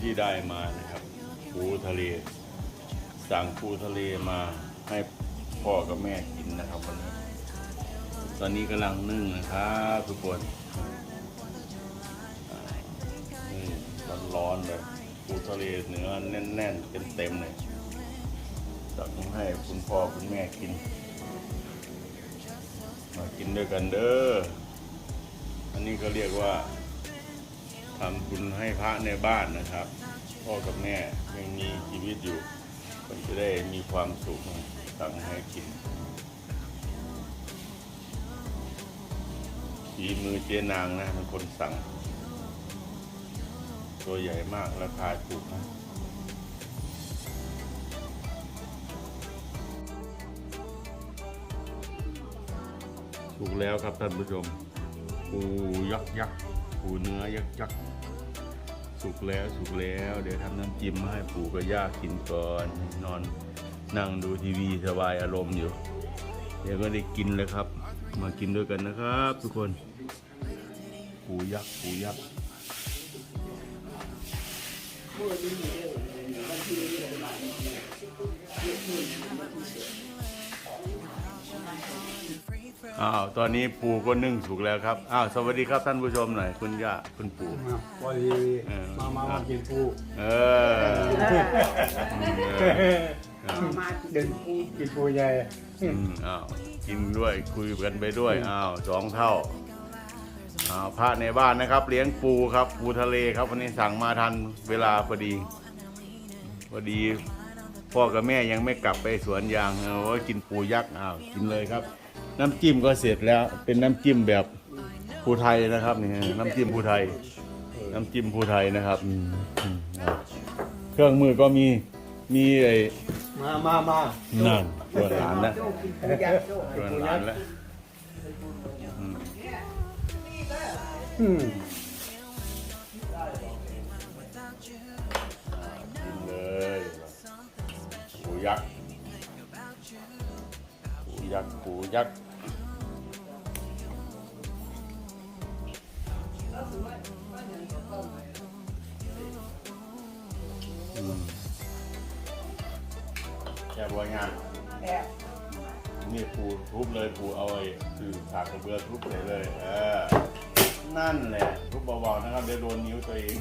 ที่ได้มานะครับปูทะเล สั่งปูทะเลมาให้พ่อกับแม่กินนะครับวันนี้ตอนนี้กำลังนึ่งนะครับทุกคนนี่ร้อนๆเลยปูทะเลเนื้อแน่นๆเต็มๆเลยสั่งให้คุณพ่อคุณแม่กิน มากินด้วยกันเด้ออันนี้ก็เรียกว่า ทำบุญให้พระในบ้านนะครับ พ่อกับแม่ยังมีชีวิตอยู่ก็จะได้มีความสุขสั่งให้กินฝีมือเจนางนะเป็นคนสั่ง ตัวใหญ่มากราคาถูกนะถูกแล้วครับท่านผู้ชมปูยักษ์ยักษ์ปูเนื้อยักษ์ยักษ์ สุกแล้วสุกแล้ว เดี๋ยวทำน้ำจิ้มให้ปู่กับย่ากินก่อน นอนนั่งดูทีวีสบายอารมณ์อยู่ เดี๋ยวก็ได้กินเลยครับ มากินด้วยกันนะครับ ทุกคน ปูยักษ์ปูยักษ์ อ้าวตอนนี้ปูก็นึ่งสุกแล้วครับอ้าวสวัสดีครับท่านผู้ชมหน่อยคุณย่าคุณปู่ มาพอดีเออ มามามากินปูเออเออเดินปูกินปูใหญ่อืมอ้าวกินด้วยคุยกันไปด้วยอ้าวสองเท่าอ้าวพระในบ้านนะครับ เลี้ยงปูครับปูทะเลครับวันนี้สั่งมาทันเวลาพอดีพอดีพ่อกับแม่ยังไม่กลับไปสวนยางเอาไว้กินปูยักษ์อ้าวกินเลยครับ น้ำจิ้มก็เสร็จแล้ว เป็นน้ำจิ้มแบบภูไทยนะครับนี่น้ำจิ้มภูไทย น้ำจิ้มภูไทยนะครับอืมอืมอะเครื่องมือก็มีมีไอ้มามามานั่นชวนหลานแล้วชวนหลานแล้วอืมอืมกินเลยปูยักษ์ปูยักษ์ปูยักษ์ แค่บัวงานนี่ปูทุบเลยปูเอาไอ้คือสากกระเบือทุบเลยเลย เออ นั่นแหละ ทุบเบาๆนะครับเดี๋ยวโดนนิ้วตัวเอง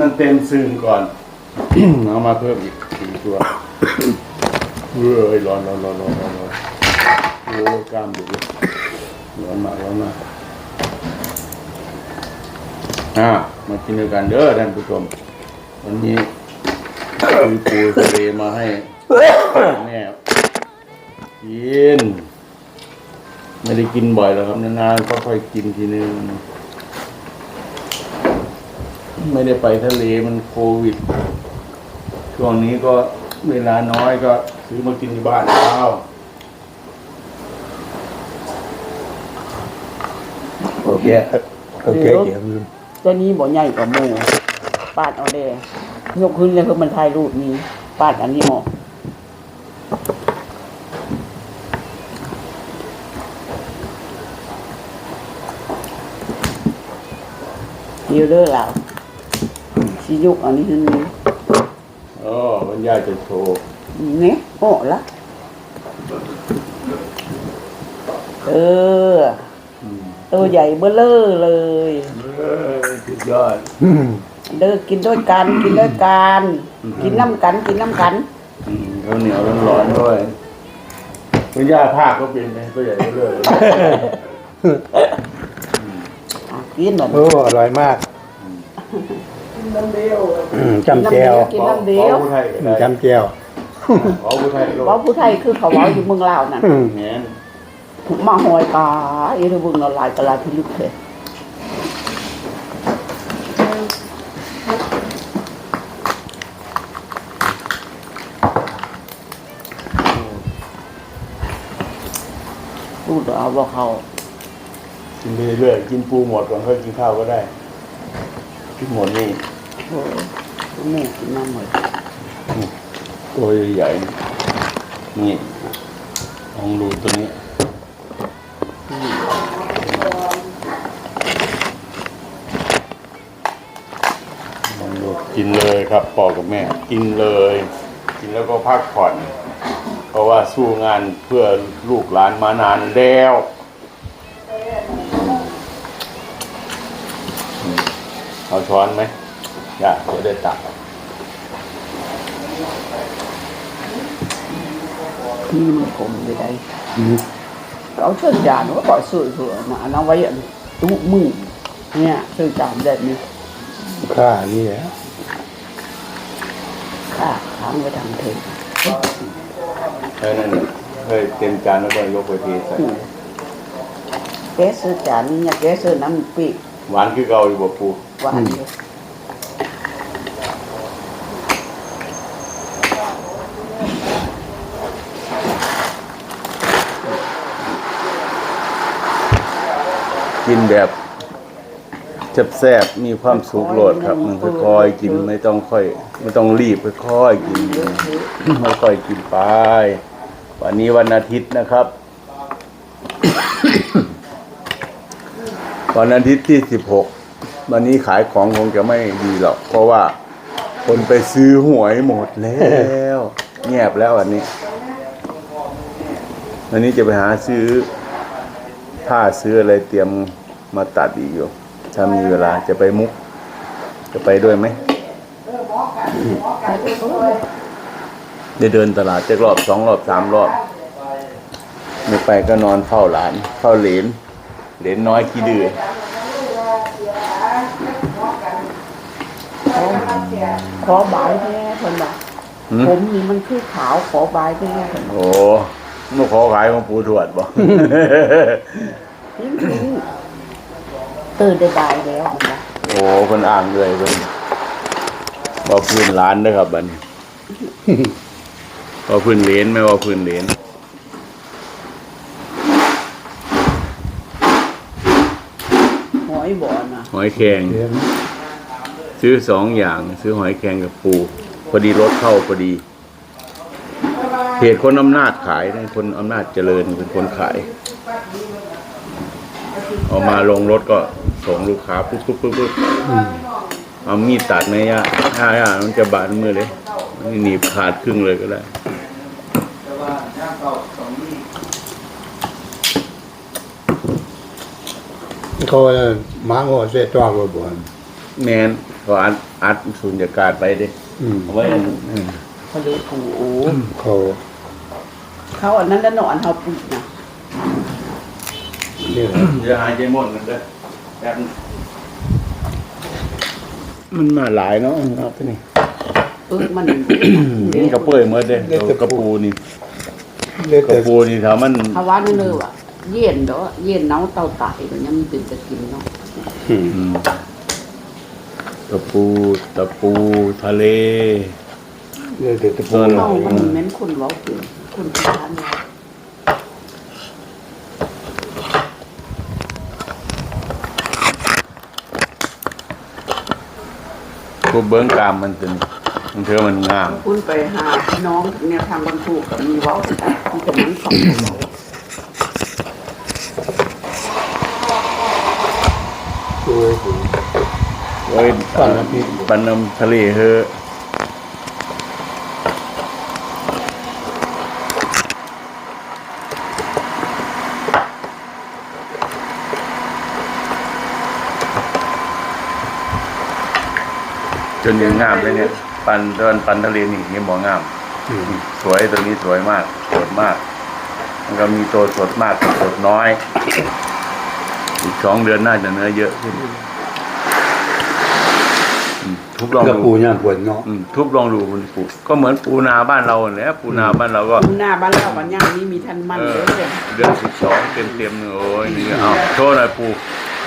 มันเต็มซึงก่อน เอามาเพิ่มอีกสี่ตัวเฮ้ยร้อนร้อนร้อนร้อนร้อนร้อนโอ้กล้ามดุเลยร้อนมากร้อนมากอ่ามากินด้วยกันเด้อท่านผู้ชมวันนี้มีปูทะเลมาให้แม่กิน ไม่ได้กินบ่อยแล้วครับนานๆก็ค่อยกินทีนึง ไม่ได้ไปทะเลมันโควิด ช่วงนี้ก็เวลาน้อยก็ซื้อมากินที่บ้านเอาโอเคโอเคเดี๋ยวลืมตัวนี้บ่ใหญ่กว่าหมูปาดเอาเด้ยกขึ้นเลยคือมันถ่ายรูปนี้ ปาดอันนี้ออกเดี๋ยวเด้อเรา สิยุกอันนี้คือนี้อ๋อมันยายจะโชว์เนี่ยโอ้ละเออ ตัวใหญ่เบ้อเลอเลย เออสุดยอดอืมเด้อกินด้วยกันกินด้วยกันกินน้ำกันกินน้ำกันอืมข้าวเหนียวร้อนๆด้วยคุณย่าภาคก็เป็นไหมตัวใหญ่เรื่อยอะกินหน่อยโอ้อร่อยมากกิ นน้ำเดียวอืมจำแจวกินน้ำเดียวขอผู้ไทยก็อืมได้จำแจวขอผู้ไทยก็เว่าผู้ไทยคือเขาเว้าอยู่เมืองลาวนั่นอืมแหนมาหอยตาอีระบึงละลายตะลายพิลึกเลยพูดเอาว่าเขากินไปเรื่อยๆกินปูหมดก่อนค่อยกินข้าวก็ได้กินหมดนี่ โอ้แม่กินน้ำหมดตัวใหญ่ๆนี่ลองดูตัวนี้ลองดูกินเลยครับปอกับแม่ กินเลย กินแล้วก็พักผ่อน เพราะว่าสู้งานเพื่อลูกหลานมานานแล้วเอาช้อนไหม อย่าจะได้ตักนี่มันคมไปได้เอาเส้นจานว่าปล่อยสวยเถอะนะน้องไว้อันตุ้มือเนี่ยเส้นจานแบบนี้ข้านี่แหละข้าค้างไว้ทางเถอะแค่นั้นเคยเต็มจานแล้วก็ยกไปเทใส่แกเสื้อจานนี่เนี่ยแกเสื้อน้ำปีกหวานคือเกาอยู่บ่ปูหวานอยู่ กินแบบแซ่บๆมีความสุขโหลดครับ มันค่อยๆกินไม่ต้องค่อย ไม่ต้องรีบค่อยๆกินค่อยๆกินไป วันนี้วันอาทิตย์นะครับ วันอาทิตย์ที่สิบหกวันนี้ขายของคงจะไม่ดีหรอก เพราะว่าคนไปซื้อหวยหมดแล้วเงียบแล้ววันนี้ วันนี้จะไปหาซื้อ ผ้าซื้ออะไรเตรียมมาตัดอีกอยู่ถ้ามีเวลาจะไปมุก จะไปด้วยไหมได้เดินตลาดจะรอบสองรอบสามรอบ ไม่ไปก็นอนเฝ้าหลานเฝ้าเหลนเหลนน้อยขี้ดื้อขอบายแน่คนละหืมผมนี่มันคือขาวขอบายแน่คนโอ้ มาขอขายของปูถวดบ่จริงๆตื่นได้บายแล้วมันละโอ้เพิ่นอ่างเลยเพิ่นว่าพื้นร้านเด้อครับบัดนี้ว่าพื้นเหลนไหม่ว่าพื้นเหลนหอยบ่อนะหอยแครงเดี๋ยวซื้อสองอย่าง ซื้อหอยแครงกับปู พอดีรถเข้าพอดี เพจคนอำนาจขายนะคนอำนาจเจริญเป็นคนขาย เอามาลงรถก็ส่งลูกค้าปุ๊บปุ๊บปุ๊บปุ๊บเอามีดตัดไหมย่าย่าย่ามันจะบาดมือเลยนี่หนีบขาดครึ่งเลยก็ได้เขามาโง่เสียตัวบ่บ่นแมนเขาอัดอัดสุญญากาศไปเด้อืมเอาไว้อันอืมเขาเลยผูโอ้เขา เขาอันนั้นแล้วนอนเขาปีกนะเนี่ยเดี๋ยวหายใจหมดกันเด้อแป๊บนึงมันมาหลายเนาะครับนี่ปึกมันนี่กระเปื่อยเมื่อเด้กระปูนี่เลือดกระแต่ปูนี่ถ้ามันเขาว่านั่นเลยว่ะเย็นเด้อเย็นเนาเตาไต่มันยังมีตื่นจะกินเนาะอืมอืมกระปูตะปูทะเลเลือดแต่ตะปูส่วนเมามันเหม็นคนเว้าเกิน คนทานกูเบิ้งกามมันจนมันเธอมันงามคุณไปหาพี่น้องเนี่ยทางบรรทุกกับมีเว้าแต่ที่จะนั้นสองเว้าช่วยผมอ้ยปันน้ำพริกปันน้ำทะเลเฮอ นยังงามเลยเนี่ย ปันตอนปันทะเลนี่นี่หมองามอืมสวยตัวนี้สวยมากสดมาก มันก็มีตัวสดมากกับสดน้อย อีกสองเดือนน่าจะเนื้อเยอะขึ้นอืมทุบลองก็ดูปูย่างปวดเนาะอืมทุบลองดูมันปูก็เหมือนปูนาบ้านเราแหละปูนาบ้านเราก็หน้าบ้านเราบ้านย่างนี้มีทันมันเอเลอยเดือนสิบสองเต็มเต็มๆเลยโอ้ยนี่เอาโชว์หน่อยปู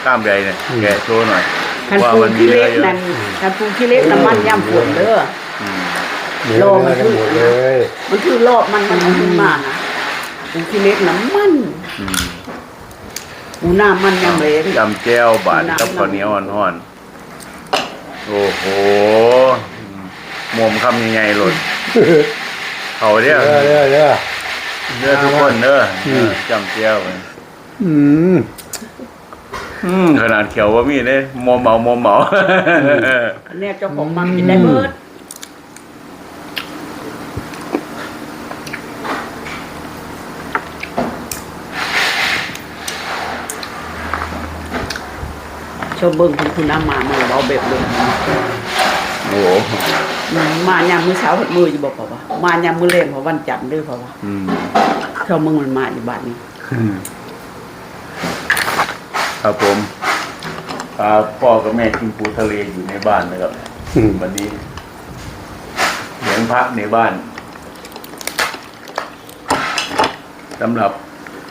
กล้ามใหญ่เนี่ยแกะโชว์หน่อย คันว่าปูมันมีขี้เนื้เล็อกเยอะนั่นคันปูขี้เล็กน้ำมันย่ำฝนเด้อ อืมเนื้อโลมันเนื้อกันหมดเลยมันคือรอบมันมันมันมากนะปูขี้เล็กน้ำมันอืมปูหน้ามันย่ำเหลนจำแก้วบาดกับข้าวเหนียวอ่อนๆโอ้โหอืมมวมคำยังไงหล่นเขาเนี่ยเด้อเด้อเด้อ เนื้อทุกคนเด้ออืมเออจำแก้วไปอืม อืมขนาดเขียวว่ามีเด้มวมเมามวมเมาอันเนี้ยเจ้าของมันกินได้เบิดชอบเบิ่งคุณคุณน้ำมามาเบาแบบเลยโอ้โหมายามมื้อเช้าหดมืออยู่บอกเปล่าวะมายามมื้อเล่นเพราะวันจันทร์เด้วยเปล่าวะอืมเขามึงมันมาอยู่บ้านนี้ ครับผมพาพ่อกับแม่กินปูทะเลอยู่ในบ้านนะครับอืม วันนี้เลี้ยงพระในบ้านสำหรับ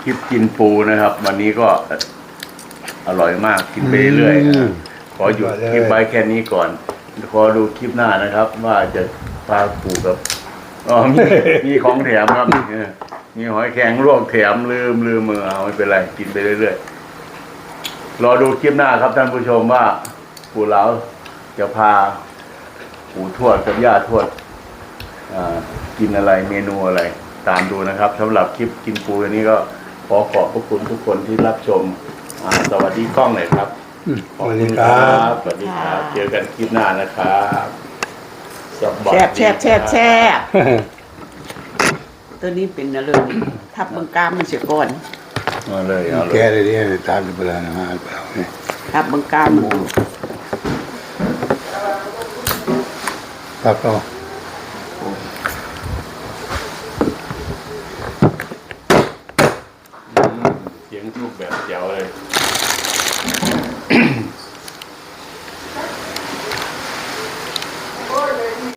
คลิปกินปูนะครับ วันนี้ก็อร่อยมากกินไปเรื่อยๆมขอหยุดคลิปไว้แค่นี้ก่อน ขอดูคลิปหน้านะครับ ว่าจะพาปูกับอ๋อมีมีของแถมครับเออมีหอยแครงลวกแถมลืมลืมมือเอาไม่เป็นไรกินไปเรื่อยๆ รอดูคลิปหน้าครับท่านผู้ชมว่าปู่เหลาจะพาปู่ทวดกับย่าทวดอ่ากินอะไรเมนูอะไรตามดูนะครับสำหรับคลิปกินปูอันนี้ก็ขอขอบพระคุณทุกคนที่รับชมอ่าสวัสดีกล้องหน่อยครับอืมขสอบวัสคุดีณคครัรับบสวัสดีครับเจอกันคลิปหน้านะครับสวัสแช่ดีบแช่บแช่บแช่ครับตัวนี้เป็นอะไรนี่ทับเบังกามมันเสียก่อนมา เลยเอาเลแกยเลยเนี่ยตามดูเวลานะฮะเปล่าเนี่ยทับเบังกามมันครับก็เสีย